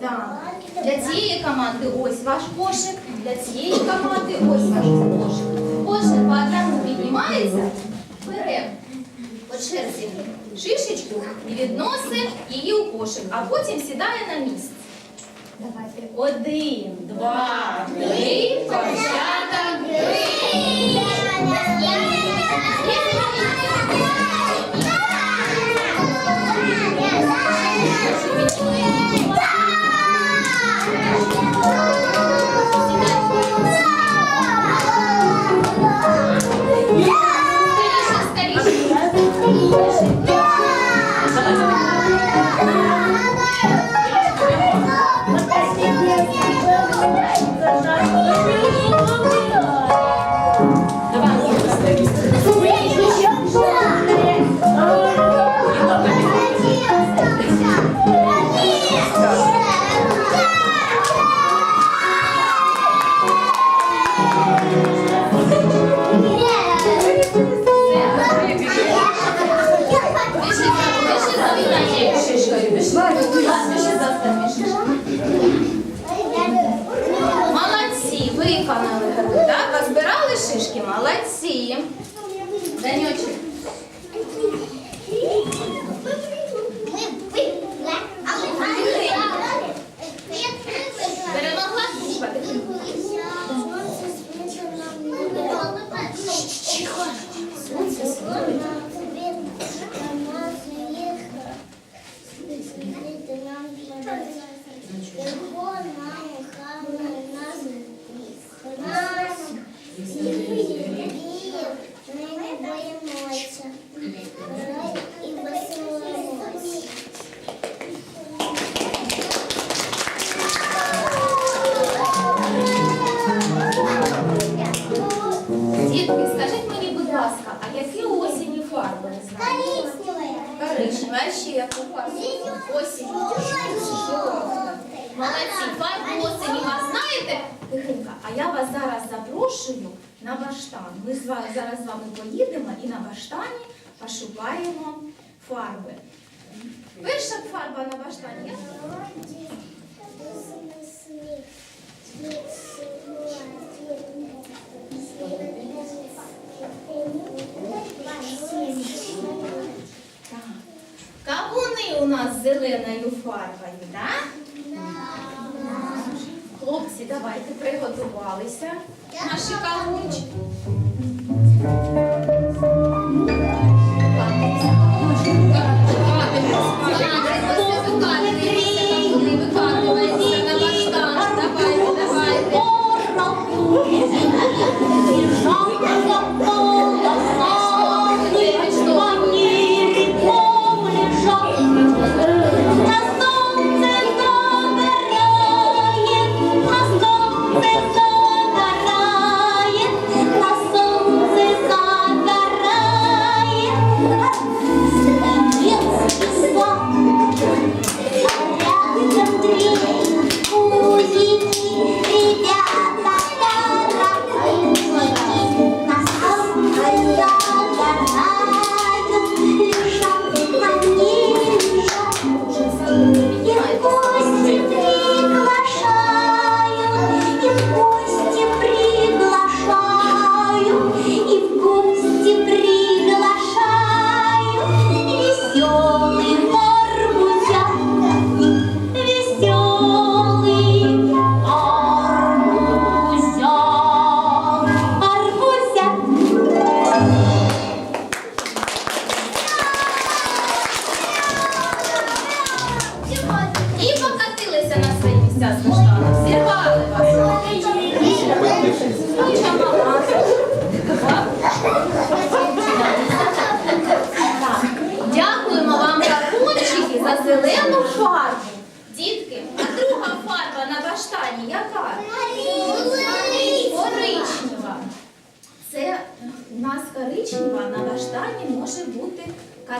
Так. Для цієї команди ось ваш кошик, для цієї команди ось ваш кошик. Кожен по одному піднімається, бере по черзі шишечку і відносить її у кошик, а потім сідає на місце. Давайте. Один, два, три, початок, Скоріше, баштан. Ми зараз з вами поїдемо і на баштані пошукаємо фарби. Перша фарба на баштані. Кавуни у нас зеленою фарбою, так? Хлопці, давайте приготувалися. Наші кавунчики.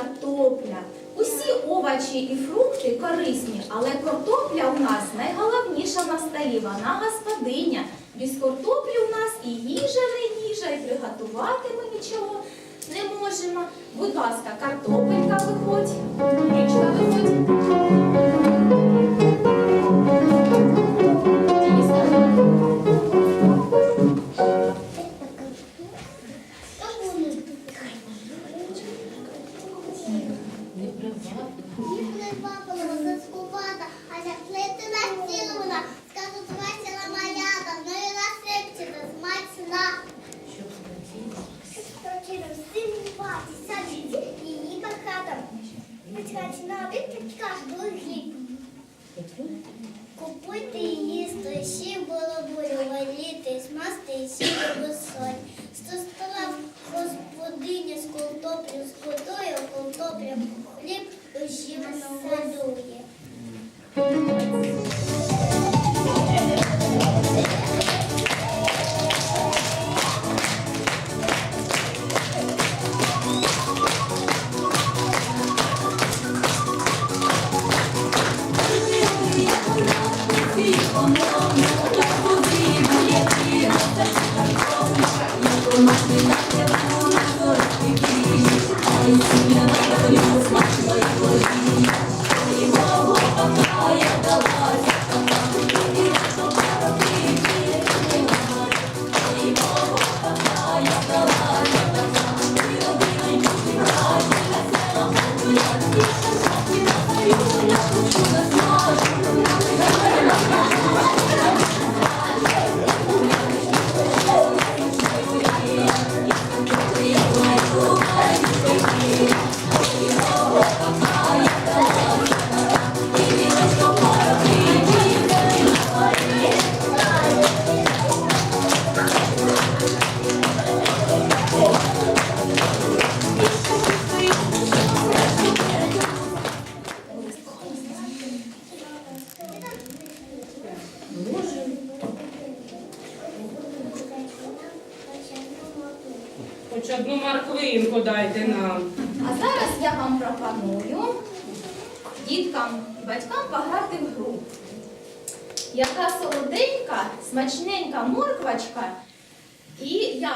Картопля. Усі овочі і фрукти корисні, але картопля у нас найголовніша на столі. Вона господиня. Без картоплі у нас і їжа не їжа, і приготувати ми нічого не можемо. Будь ласка, картопелька виходь, річка виходь. качці на обід підкаш були хліб. Купуйте їсти, ще балабурю, валіти, смасти, сіти висоль. Сто стола господиня з колтоплю, з водою, колтоплю, хліб оживно годує.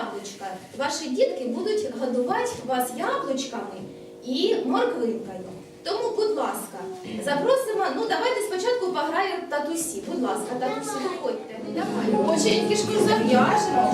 Яблучка. Ваші дітки будуть годувати вас яблучками і морквинкою. Тому, будь ласка, запросимо. Ну, давайте спочатку пограємо татусі. Будь ласка, татусі, виходьте. Давай. Оченьки ж зав'яжемо.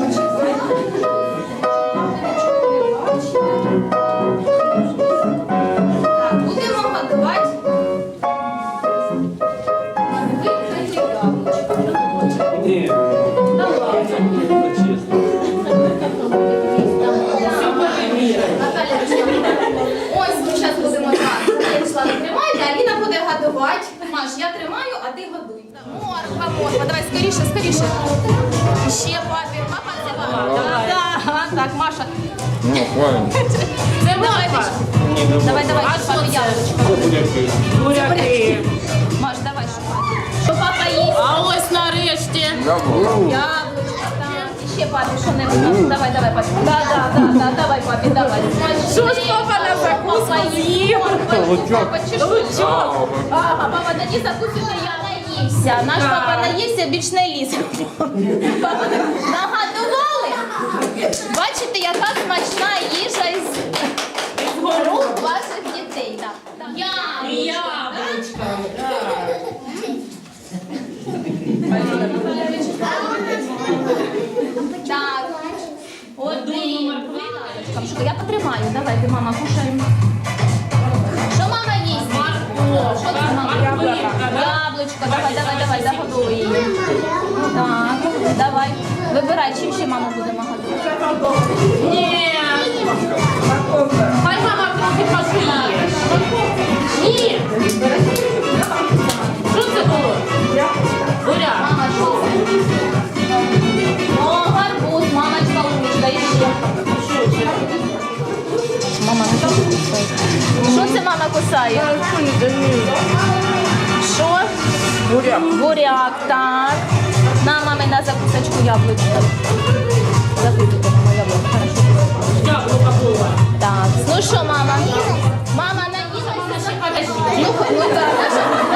Папі що-небудь. Давай, давай, папі. Да, да, да, да, давай, папі, давай. Що ж папа на закуску з'їв? Папа, чи що? Ага, папа, тоді закусити я наївся. Наш папа наївся, більш не ліз. Папа, нагадували? Бачите, яка смачна їжа із рук ваших дітей. Так. Яблучко. Яблучка. Так. Одну Один. Морквинку. Я потримаю. Давайте, мама, кушаємо. Що мама їсть? Що це мама? Яблучко, давай, давай, давай, загодуй її. Так, давай. Вибирай, чим ще мама буде годувати. Ні. Хай мама трохи пожує. Ні. Мама? Що? Буряк. Буряк, так. На, мами, на закусочку яблучка. Закусочку хорошо. Яблука було. Так, ну що, мама? Мама наїлася? Ну, ну так,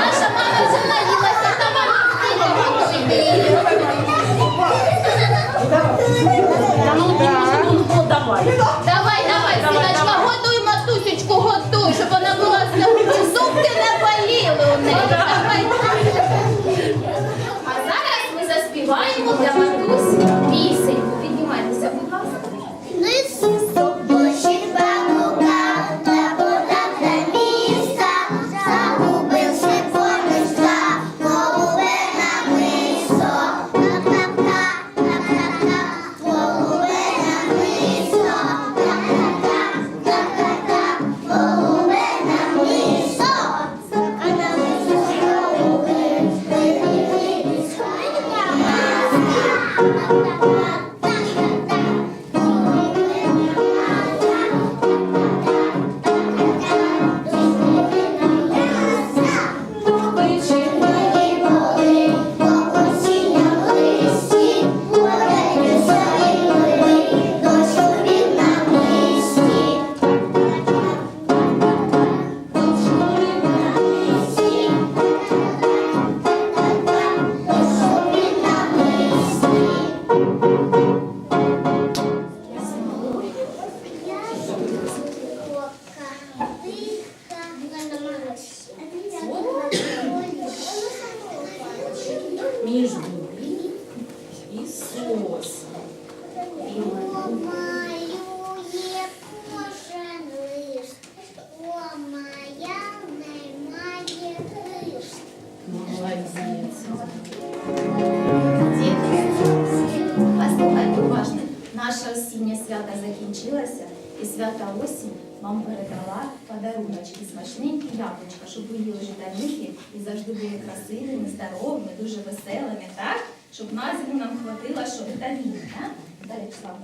Між бурі і сосом. І Малює кожен лиш, о моя немає лиш. молодець. Діти, послухайте уважно. Наше осіннє свято закінчилося, і свята осінь вам передала подаруночки, смачненькі яблучка, щоб ви їли вітамінки і завжди були красивими, здоровими, Дуже веселими, так? Щоб на нам хватило, що вітамінів, так? Далі, Слава.